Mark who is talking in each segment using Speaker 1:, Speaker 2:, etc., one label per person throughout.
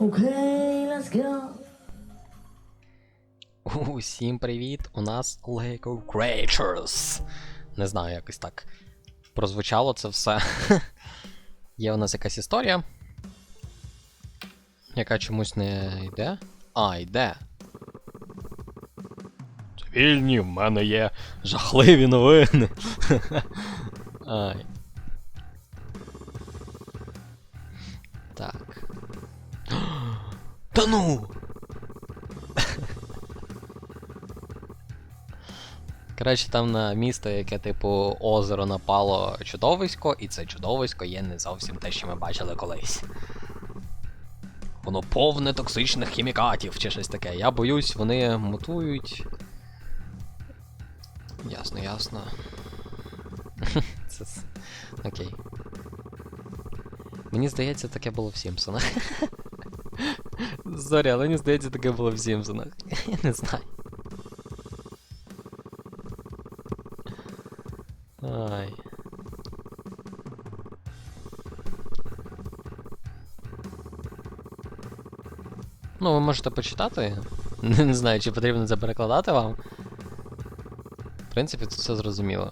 Speaker 1: Okay, let's go.
Speaker 2: Усім привіт! У нас Lego Creatures. Не знаю, якось так прозвучало це все. Є у нас якась історія, яка чомусь не йде. А, йде. Цивільні, в мене є жахливі новини. Ай. Та ну! Коротше, там на місто, яке, типу, озеро напало чудовисько, і це чудовисько є не зовсім те, що ми бачили колись. Воно повне токсичних хімікатів чи щось таке. Я боюсь, вони мутують. Ясно, ясно. Окей. Мені здається, таке було в Сімпсонах. Сорі, але мені здається, таке було в Сімпсонах. Я не знаю. Ай. Ну, ви можете почитати. Не, не знаю, чи потрібно це перекладати вам. В принципі, тут все зрозуміло.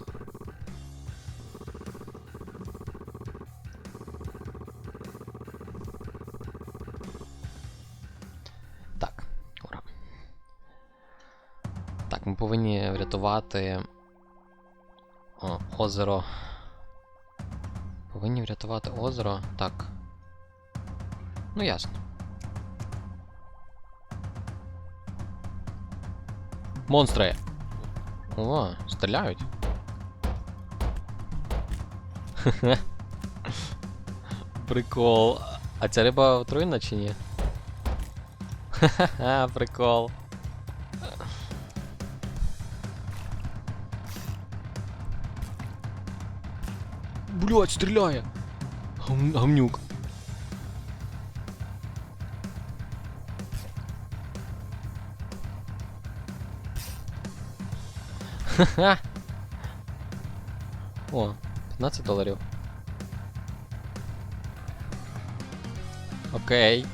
Speaker 2: Ми повинні врятувати о, озеро. Повинні врятувати озеро. Так. Ну ясно. Монстри! О, стріляють. Прикол. А ця риба отруєна чи ні? Ха-ха, прикол. Блять, стріляє! Гам... Гамнюк. Ха-ха. О, 15 доларів. Окей.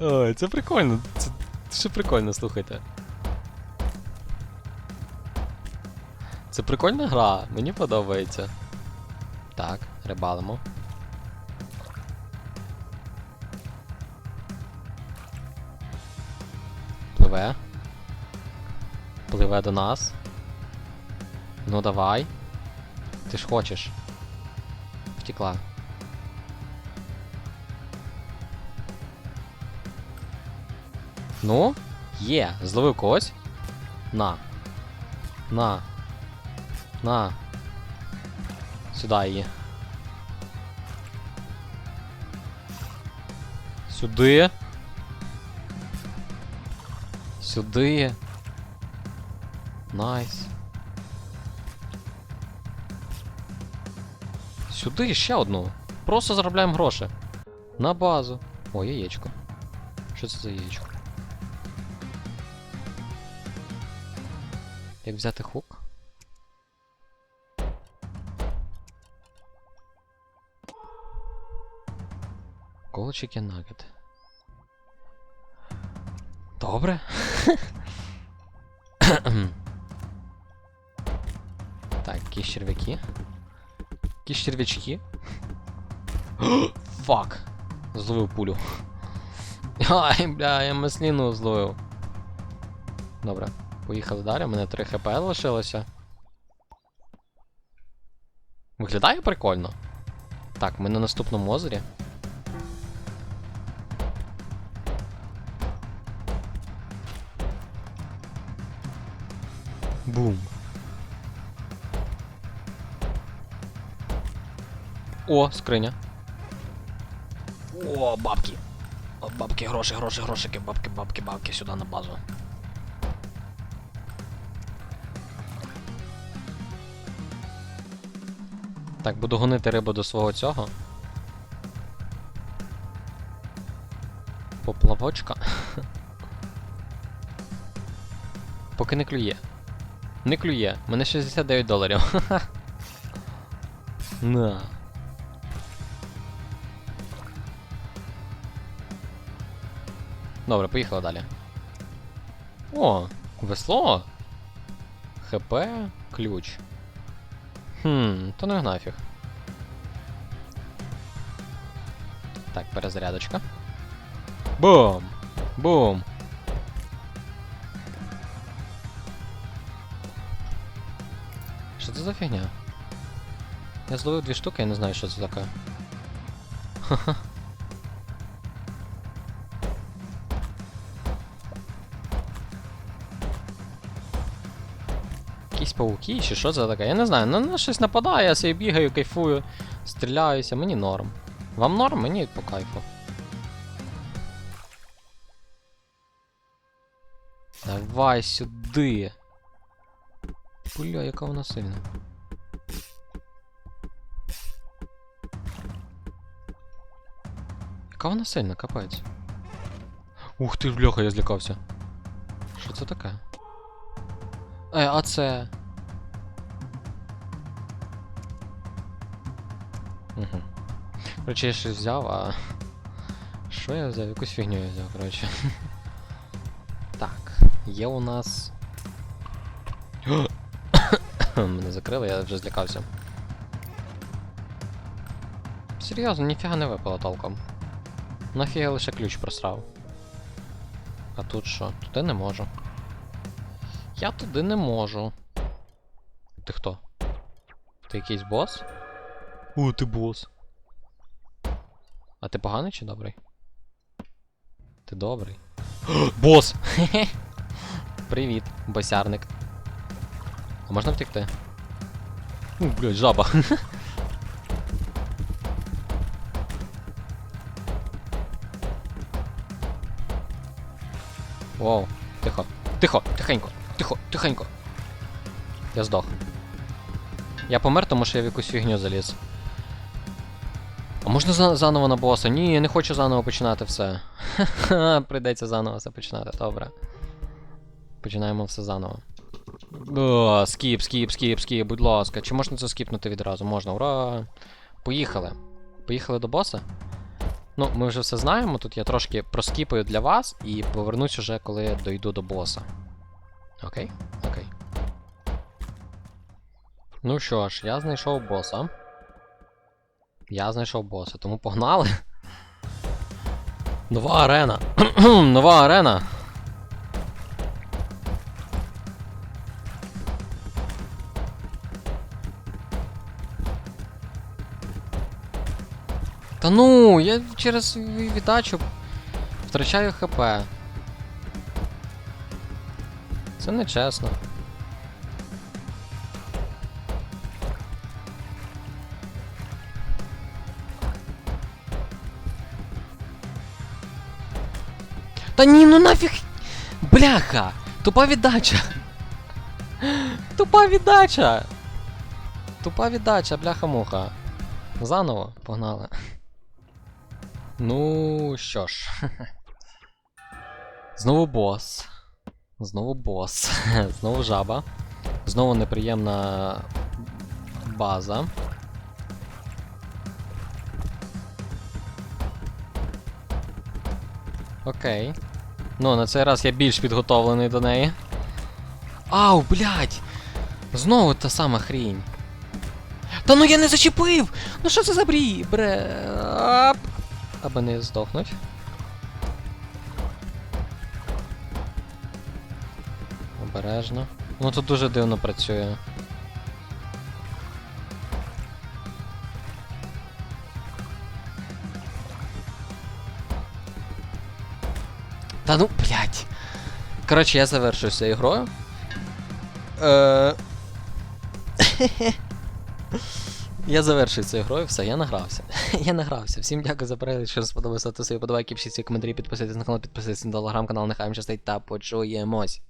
Speaker 2: Ой, це прикольно. Це, це прикольно, слухайте. Це прикольна гра, мені подобається. Так, рибалимо. Пливе. Пливе до нас. Ну давай. Ти ж хочеш. Втекла. Ну, є, зловив когось. На. На. На. Сюди її. Сюди. Сюди. Найс. Сюди ще одну. Просто заробляємо гроші. На базу. О, яєчко. Що це за яєчко? Як взяти хук? Chicken Nugget. Добре. так, якісь черв'яки. Якісь черв'ячки. Фак. Зловив пулю. Ай, бля, я масліну зловив. Добре, поїхали далі, у мене 3 хп лишилося. Виглядає прикольно. Так, ми на наступному озері. Бум. О, скриня. О, бабки. О, бабки, гроші, гроші, грошики, бабки, бабки, бабки сюди на базу. Так, буду гонити рибу до свого цього. Поплавочка. Поки не клює. Не клює. Мене 69 доларів. На. Добре, поїхали далі. О, весло. ХП, ключ. Хм, то і нафіг. Так, перезарядочка. Бум! Бум! Що це за фігня? Я зловив дві штуки, я не знаю, що це таке. Ха-ха. Якісь пауки чи що це таке? Я не знаю, на, на щось нападає, я собі бігаю, кайфую, стріляюся, мені норм. Вам норм, мені по кайфу. Давай сюди. Бля, яка вона сильна. Яка вона сильна, капець. Ух ти бляха, я злякався. Що це таке? Е, а це. Угу. Короче, я щось взяв, а. Що я взяв? Якусь фігню я взяв, коротше. Так, є у нас. Мене закрили, я вже злякався. Серйозно, ніфіга не випало толком. Нафіга лише ключ просрав. А тут що? Туди не можу. Я туди не можу. Ти хто? Ти якийсь бос? О, ти бос. А ти поганий чи добрий? Ти добрий. Бос! Привіт, босярник. А можна втекти? У, блядь, жаба. Воу, тихо. Тихо, тихенько, тихо, тихенько. Я здох. Я помер, тому що я в якусь фігню заліз. А можна за- заново на боса? Ні, я не хочу заново починати все. Прийдеться заново все починати, добре. Починаємо все заново. О, скіп, скіп, скіп, скіп, будь ласка. Чи можна це скіпнути відразу? Можна, ура! Поїхали. Поїхали до боса. Ну, ми вже все знаємо. Тут я трошки проскіпаю для вас і повернусь уже, коли дойду до боса. Окей? Окей. Ну що ж, я знайшов боса. Я знайшов боса, тому погнали. Нова арена. Нова арена. Та ну, я через віддачу втрачаю ХП. Це не чесно. Та ні, ну нафіг. Бляха! Тупа віддача. Тупа віддача. Тупа віддача, бляха-муха. Заново, погнали. Ну що ж. Знову бос. Знову бос. Знову жаба. Знову неприємна база. Окей. Ну, на цей раз я більш підготовлений до неї. Ау, блядь! Знову та сама хрінь. Та ну я не зачепив! Ну що це за брі? Бре. Аби не здохнуть. Обережно. Ну тут дуже дивно працює. Та ну, блядь. Коротше, я завершую цією грою. Е... Я завершую цією грою, все, я награвся. я награвся. Всім дякую за перегляд, що сподобався, то свої подобайки, пишіть свої коментарі, підписуйтесь на канал, підписуйтесь на телеграм-канал, нехай вам щастить та почуємось.